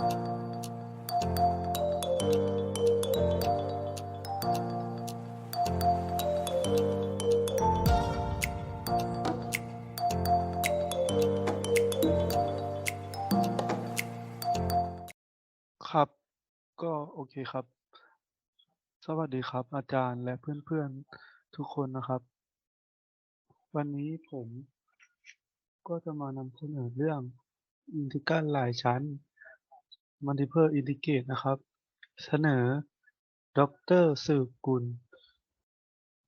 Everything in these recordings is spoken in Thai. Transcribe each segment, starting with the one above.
ครับ ก็โอเคครับ สวัสดีครับ อาจารย์และเพื่อนๆทุกคนนะครับ วันนี้ผมก็จะมานำเสนอเรื่องอินทิกรัลหลายชั้น Multiple Integrate นะครับ เสนอ ดร.สืบกุล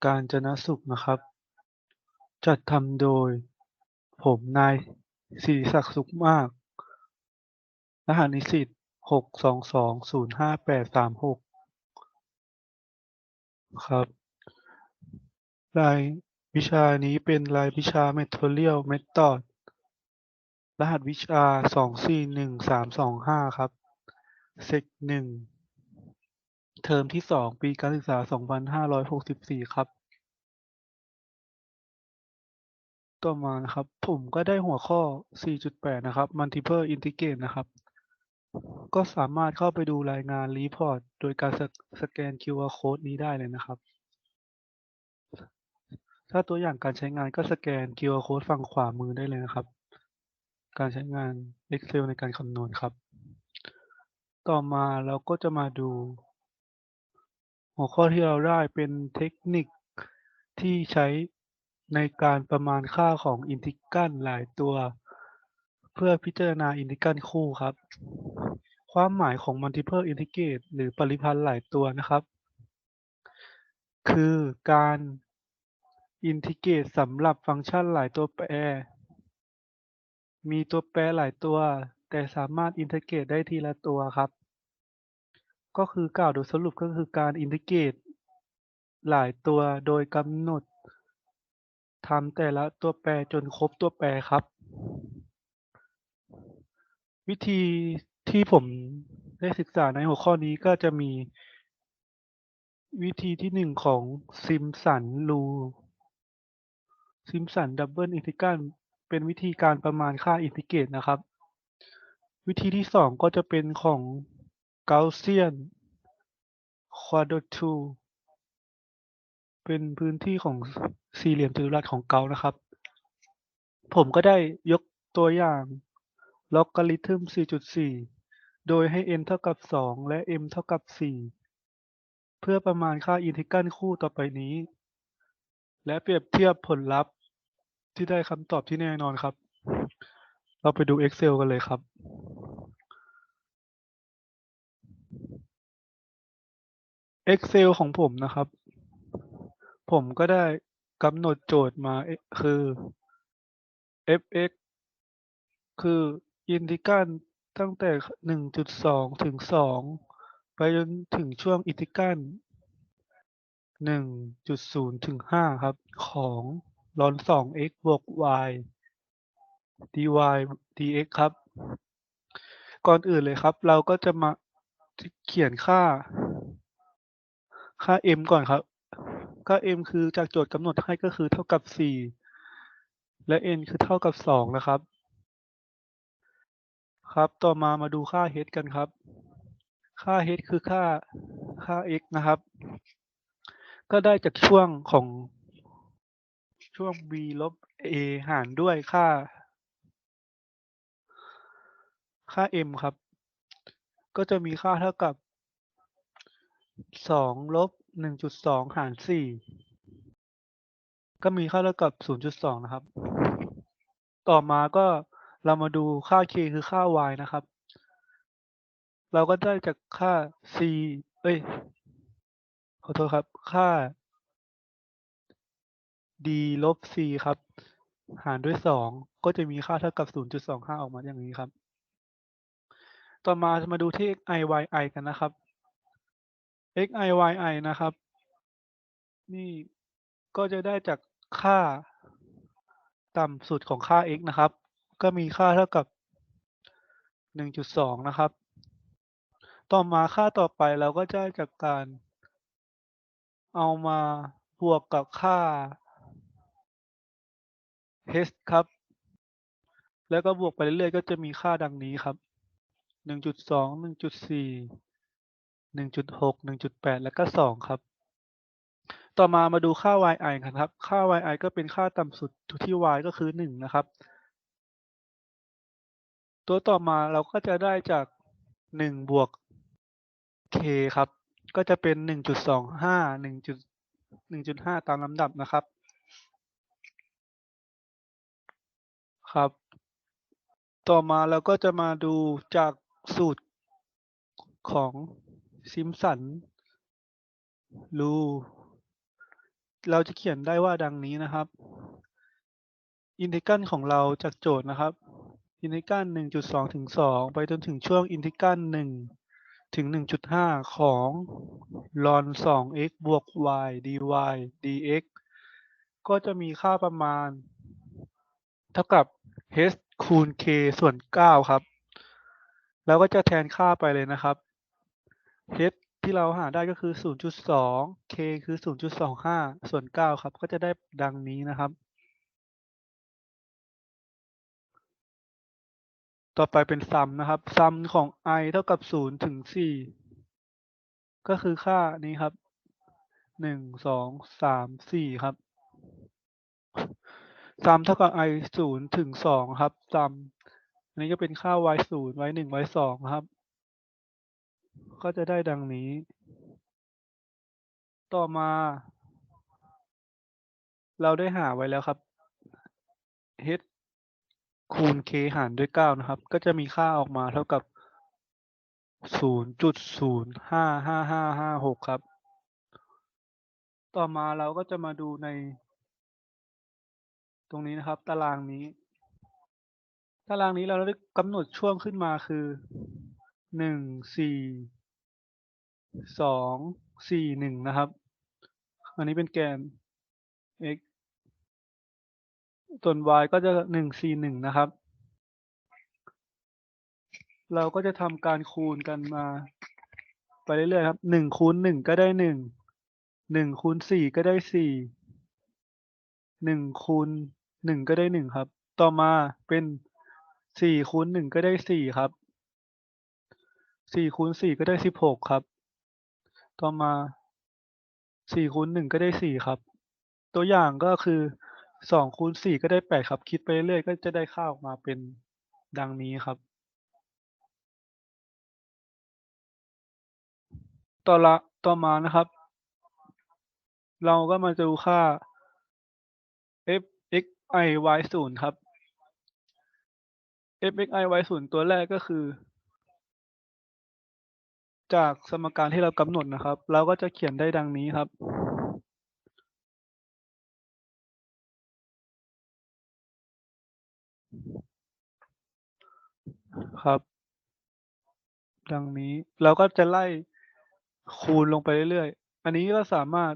กาญจนสุขนะครับ จัดทำโดย ผมนายศิริศักดิ์สุขมาก รหัสนิสิต622058836ครับ รายวิชานี้เป็นรายวิชา Tutorial Method รหัสวิชา2411325ครับ Sec 1เทอมที่2ปีการศึกษา2564ครับ ต่อมานะครับ ผมก็ได้หัวข้อ 4.8 นะครับ Multiple Integrate นะครับ ก็สามารถเข้าไปดูรายงานรีพอร์ตโดยการสสแกน QR Code นี้ได้เลยนะครับ ถ้าตัวอย่างการใช้งานก็สแกน QR Code ฝั่งขวามือได้เลยนะครับ การใช้งาน Excel ในการคำนวณครับ ต่อมาเราก็จะมาดู หัวข้อที่เราได้เป็นเทคนิคที่ใช้ในการประมาณค่าของอินทิกรัลหลายตัว เพื่อพิจารณาอินทิกรัลคู่ครับ ความหมายของ Multiple Integrate หรือปริพันธ์หลายตัวนะครับ คือการอินทิเกรตสำหรับฟังก์ชันหลายตัวแปร มีตัวแปรหลายตัว แต่สามารถอินทิเกรตได้ทีละตัวครับ ก็คือกล่าวโดยสรุปก็คือการอินทิเกรตหลายตัวโดยกำหนดทำแต่ละตัวแปรจนครบตัวแปรครับ วิธีที่ผมได้ศึกษาในหัวข้อนี้ก็จะมีวิธีที่1ของ Simpson Rule Simpson Double Integral เป็นวิธีการประมาณค่าอินทิเกรตนะครับ วิธีที่2ก็จะเป็นของ Gaussian Quadrature เป็นพื้นที่ของสี่เหลี่ยมจัตุรัสของเกาส์นะครับ ผมก็ได้ยกตัวอย่าง Logarithm 4.4 โดยให้ n เท่ากับ 2 และ m เท่ากับ 4 เพื่อประมาณค่าอินทิกรัลคู่ต่อไปนี้ และเปรียบเทียบผลลัพธ์ที่ได้คำตอบที่แน่นอนครับ เราไปดู Excel กันเลยครับ Excel ของผมนะครับ ผมก็ได้กำหนดโจทย์มาคือ f(x) คืออินทิกรัลตั้งแต่ 1.2 ถึง 2 ไปจนถึงช่วงอินทิกรัล1.0 ถึง 5 ครับ ของลอน 2x บวก y dy dx ครับ ก่อนอื่นเลยครับ เราก็จะมาเขียนค่า ค่า m ก่อนครับ ค่า m คือจากโจทย์กำหนดให้ก็คือเท่ากับ 4 และ n คือเท่ากับ 2 นะครับ ครับ ต่อมามาดูค่า h กันครับ ค่า h คือค่า ค่า x นะครับ ก็ได้จากช่วงของช่วง b ลบ a หารด้วยค่า ค่า m ครับ ก็จะมีค่าเท่ากับ2ลบ1.2หาร4ก็มีค่าเท่ากับ0.2นะครับ ต่อมาก็เรามาดูค่า k คือค่า y นะครับ เราก็ได้จากค่า c เอ้ย ขอโทษครับ ค่า d ลบ c ครับ หารด้วย2ก็จะมีค่าเท่ากับ0.25ออกมาอย่างนี้ครับ ต่อมาจะมาดูที่ xi yi กันนะครับ xi yi นะครับ นี่ก็จะได้จากค่าต่ำสุดของค่า x นะครับ ก็มีค่าเท่ากับ 1.2 นะครับ ต่อมาค่าต่อไปเราก็จะจากการ เอามาบวกกับค่า h ครับ แล้วก็บวกไปเรื่อยๆ ก็จะมีค่าดังนี้ครับ หนึ่งจุดสองหนึ่งจุดสี่หนึ่งจุดหกหนึ่งจุดแปดแล้วก็สองครับ ต่อมามาดูค่า yi ครับ ค่า yi ก็เป็นค่าต่ำสุดที่ y ก็คือหนึ่งนะครับ ตัวต่อมาเราก็จะได้จากหนึ่งบวก k ครับ ก็จะเป็นหนึ่งจุดสองห้าหนึ่งจุดหนึ่งจุดห้าตามลำดับนะครับ ครับ ต่อมาเราก็จะมาดูจาก สูตรของ Simpson Rule เราจะเขียนได้ว่าดังนี้นะครับ อินทิกรัลของเราจากโจทย์นะครับ อินทิกรัล1.2 ถึง 2 ไปจนถึงช่วงอินทิกรัล1 ถึง 1.5 ของ ln 2x บวก y dy dx ก็จะมีค่าประมาณ เท่ากับ h คูณ k ส่วน 9 ครับ แล้วก็จะแทนค่าไปเลยนะครับ h ที่เราหาได้ก็คือ 0.2 k คือ 0.25 ส่วน 9 ครับ ก็จะได้ดังนี้นะครับ ต่อไปเป็น sum นะครับ sum ของ i เท่ากับ 0 ถึง 4 ก็คือค่านี้ครับ 1 2 3 4 ครับ sum เท่ากับ i 0 ถึง 2 ครับ sum อันนี้ก็เป็นค่า y 0 y 1 y 2ครับ ก็จะได้ดังนี้ ต่อมา เราได้หาไว้แล้วครับ h คูณ k หารด้วย 9 นะครับ ก็จะมีค่าออกมาเท่ากับ 0 0 5 5 5 5 6ครับ ต่อมาเราก็จะมาดูใน ตรงนี้นะครับ ตารางนี้ ตารางนี้เราได้กำหนดช่วงขึ้นมาคือ1 4 2 4 1นะครับ อันนี้เป็นแกน x ส่วน y ก็จะ1 4 1นะครับ เราก็จะทำการคูณกันมา ไปเรื่อยๆครับ1คูณ1ก็ได้1 1คูณ4ก็ได้4 1คูณ1ก็ได้1ครับ ต่อมาเป็น 4คูณ1ก็ได้4ครับ4คูณ4ก็ได้16ครับ ต่อมา4คูณ1ก็ได้4ครับ ตัวอย่างก็คือ2คูณ4ก็ได้8ครับ คิดไปเรื่อยก็จะได้ค่าออกมาเป็นดังนี้ครับ ต่อละต่อมานะครับ เราก็มาดูค่า f x i y 0ครับ f x i y 0ตัวแรกก็คือ จากสมการที่เรากำหนดนะครับ เราก็จะเขียนได้ดังนี้ครับ ครับ ดังนี้เราก็จะไล่คูณลงไปเรื่อยๆ อันนี้ก็สามารถ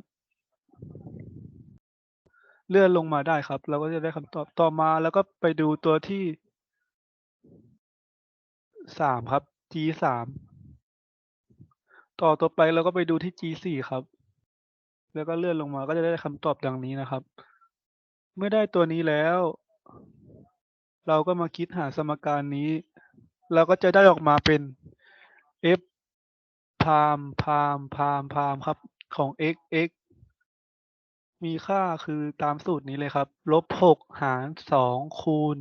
เลื่อนลงมาได้ครับ เราก็จะได้คำตอบต่อมาแล้วก็ไปดูตัวที่ 3ครับ g 3ต่อต่อไปเราก็ไปดูที่ g 4ครับ แล้วก็เลื่อนลงมาก็จะได้คำตอบดังนี้นะครับ เมื่อได้ตัวนี้แล้ว เราก็มาคิดหาสมการนี้ เราก็จะได้ออกมาเป็น f พามพามพามพามครับของ x x มีค่าคือตามสูตรนี้เลยครับ ลบ6หาร2คูณ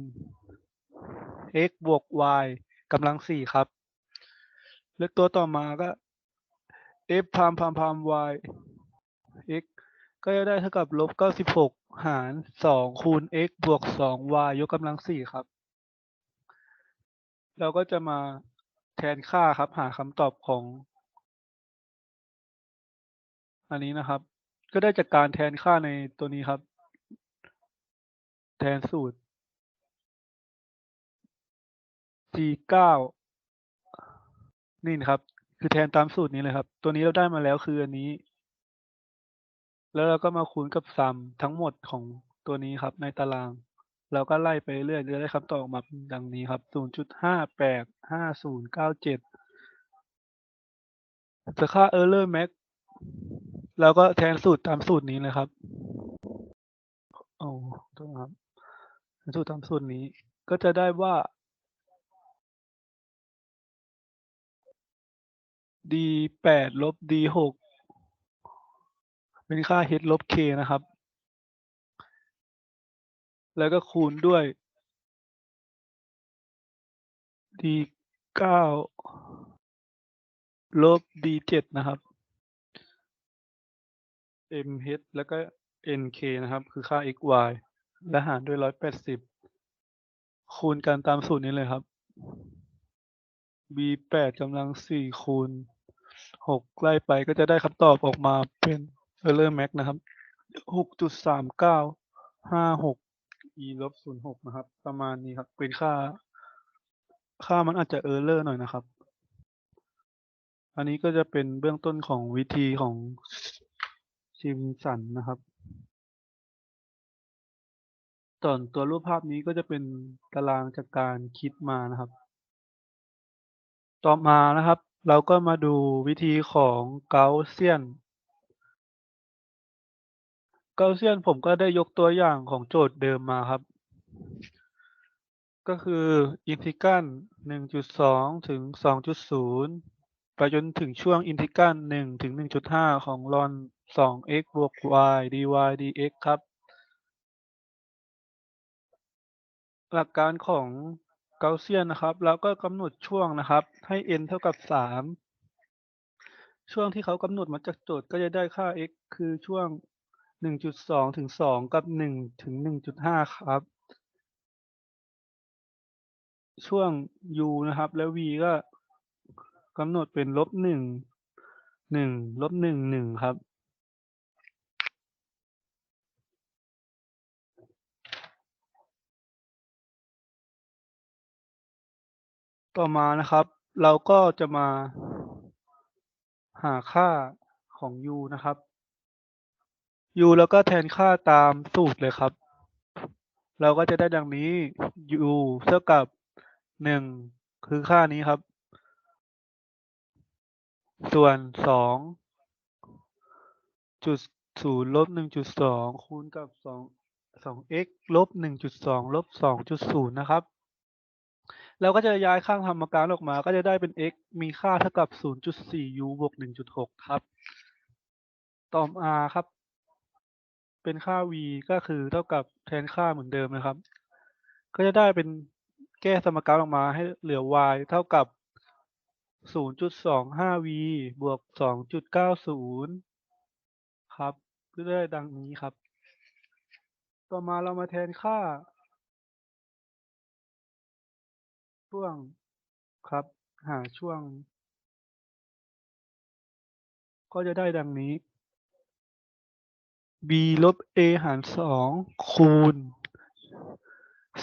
x บวก y กำลัง4ครับ แล้วตัวต่อมาก็ f พามพามพาม y x ก็จะได้เท่ากับลบ96หาร2คูณ x บวก 2y ยกกำลัง4ครับ เราก็จะมาแทนค่าครับ หาคำตอบของ อันนี้นะครับ ก็ได้จากการแทนค่าในตัวนี้ครับ แทนสูตร g 9นี่นะครับ คือแทนตามสูตรนี้เลยครับ ตัวนี้เราได้มาแล้วคืออันนี้ แล้วเราก็มาคูณกับซัมทั้งหมดของตัวนี้ครับ ในตาราง เราก็ไล่ไปเรื่อยจะได้คำตอบออกมาดังนี้ครับ0.585097จะค่า error max เราก็แทนสูตรตามสูตรนี้เลยครับโอ้โทษครับแทนสูตรตามสูตรนี้ก็จะได้ว่า d แปดลบ d หกเป็นค่า h ลบ k นะครับ แล้วก็คูณด้วย d เก้าลบ d เจ็ดนะครับ mh แล้วก็ nk นะครับ คือค่า x y และหารด้วยร้อยแปดสิบคูณกันตามสูตรนี้เลยครับ b แปดกำลังสี่คูณ หกไล่ไปก็จะได้คำตอบออกมาเป็น error max นะครับหกจุดสามเก้าห้าหก e ลบศูนย์หกนะครับ ประมาณนี้ครับ เป็นค่า ค่ามันอาจจะ error หน่อยนะครับ อันนี้ก็จะเป็นเบื้องต้นของวิธีของซิมสันนะครับส่วนตัวรูปภาพนี้ก็จะเป็นตารางจากการคิดมานะครับ ต่อมานะครับ เราก็มาดูวิธีของเกาเซียน เกาเซียนผมก็ได้ยกตัวอย่างของโจทย์เดิมมาครับ ก็คืออินทิกรัล1.2 ถึง 2.0 ไปจนถึงช่วงอินทิกรัล1ถึง 1.5 ของลอน 2x บวก y dy dx ครับ หลักการของ เกาเซียนนะครับเราก็กำหนดช่วงนะครับ ให้ n เท่ากับ3ช่วงที่เขากำหนดมาจากโจทย์ก็จะได้ค่า x คือช่วง1.2ถึง2กับ1ถึง1.5ครับ ช่วง u นะครับ แล้ว v ก็กำหนดเป็นลบ1 1ลบ1 1ครับ ต่อมานะครับ เราก็จะมาหาค่าของ u นะครับ u แล้วก็แทนค่าตามสูตรเลยครับ เราก็จะได้ดังนี้ u เท่ากับ1คือค่านี้ครับ ส่วน2จุด0ลบ1.2คูณกับ2 2x ลบ1.2ลบ2.0นะครับ เราก็จะย้ายข้างสมการออกมา ก็จะได้เป็น x มีค่าเท่ากับ 0.4 u บวก 1.6 ครับ ต่อมาครับ เป็นค่า v ก็คือเท่ากับแทนค่าเหมือนเดิมนะครับ ก็จะได้เป็นแก้สมการออกมาให้เหลือ y เท่ากับ 0.25v บวก 2.90 ครับก็ได้ดังนี้ครับ ต่อมาเรามาแทนค่า ช่วงครับ หาช่วง ก็จะได้ดังนี้ b ลบ a หาร2คูณ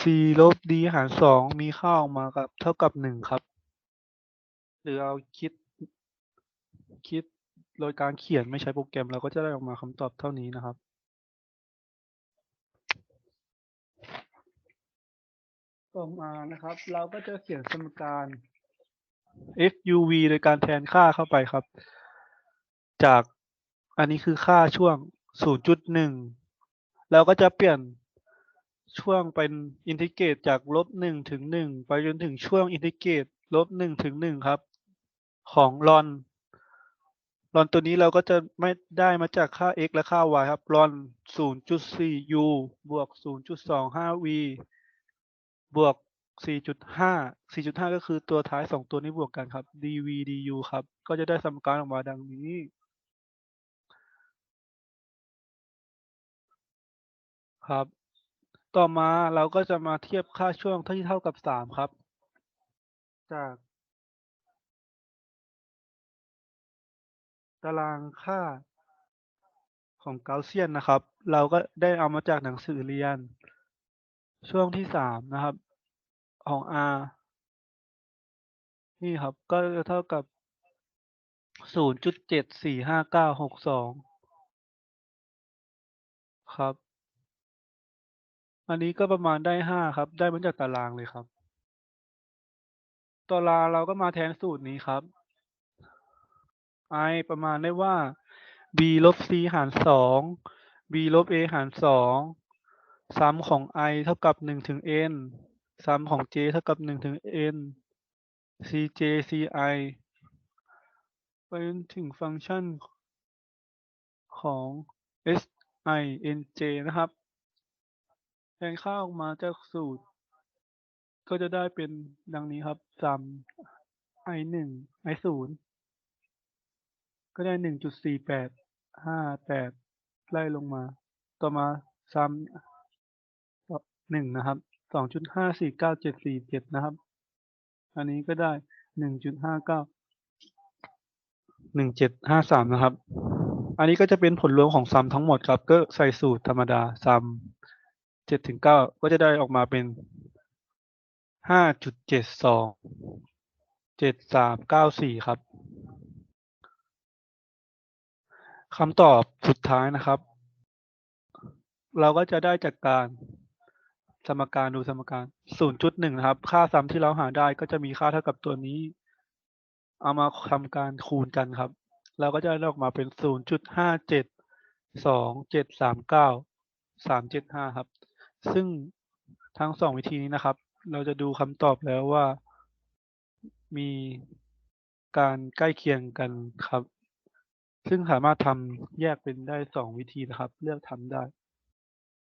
c ลบ d หาร2มีค่าออกมากับ เท่ากับ1ครับ หรือเราคิด คิดโดยการเขียนไม่ใช้โปรแกรมเราก็จะได้ออกมาคำตอบเท่านี้นะครับ ต่อมานะครับ เราก็จะเขียนสมการ fuv โดยการแทนค่าเข้าไปครับ จากอันนี้คือค่าช่วง 0.1 เราก็จะเปลี่ยนช่วงเป็นอินทิเกรตจากลบ1ถึง 1 ไปจนถึงช่วงอินทิเกรตลบ1ถึง 1 ครับ ของลอนลอนตัวนี้เราก็จะไม่ได้มาจากค่า x และค่า y ครับลอน 0.4u บวก 0.25v บวก 4.5 4.5 ก็คือตัวท้าย 2 ตัวนี้บวกกันครับ dv du ครับ ก็จะได้สมการออกมาดังนี้ครับ ต่อมาเราก็จะมาเทียบค่าช่วงที่เท่ากับ 3 ครับ จากตารางค่าของเกาเซียนนะครับ เราก็ได้เอามาจากหนังสือเรียน ช่วงที่3นะครับ ของ r นี่ครับ ก็จะเท่ากับ0.745962ครับ อันนี้ก็ประมาณได้5ครับ ได้มาจากตารางเลยครับ ตารางเราก็มาแทนสูตรนี้ครับ i ประมาณได้ว่า b ลบ c หาร2 b ลบ a หาร2 ซัมของ i เท่ากับ1ถึง n ซัมของ j เท่ากับ1ถึง n cj ci ไปจนถึงฟังก์ชันของ SINJ นะครับ แทนค่าออกมาจากสูตร ก็จะได้เป็นดังนี้ครับ sum i1 i0 ก็ได้1.4858ไล่ลงมา ต่อมา sum หนึ่งนะครับสองจุดห้าสี่เก้าเจ็ดสี่เจ็ดนะครับ อันนี้ก็ได้หนึ่งจุดห้าเก้าหนึ่งเจ็ดห้าสามนะครับ อันนี้ก็จะเป็นผลรวมของซัมทั้งหมดครับ ก็ใส่สูตรธรรมดาซัมเจ็ดถึงเก้าก็จะได้ออกมาเป็นห้าจุดเจ็ดสองเจ็ดสามเก้าสี่ครับคำตอบสุดท้ายนะครับ เราก็จะได้จากการ สมการดูสมการ0.1นะครับ ค่าซัมที่เราหาได้ก็จะมีค่าเท่ากับตัวนี้ เอามาทำการคูณกันครับ เราก็จะได้ออกมาเป็น0.572739ครับ ซึ่งทั้งสองวิธีนี้นะครับ เราจะดูคำตอบแล้วว่ามีการใกล้เคียงกันครับ ซึ่งสามารถทำแยกเป็นได้สองวิธีนะครับ เลือกทำได้